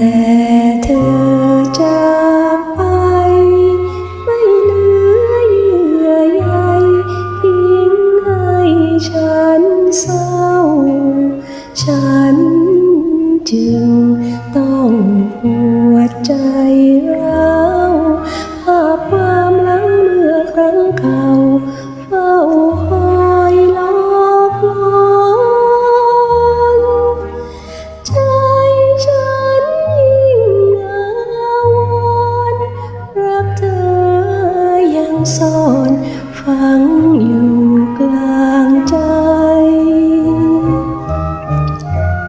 แต่เธอจากไป ไม่เหลือเยื่อใยทิ้งให้ฉันเศร้า ฉันจึงต้องปวดใจ ซ่อนฝังอยู่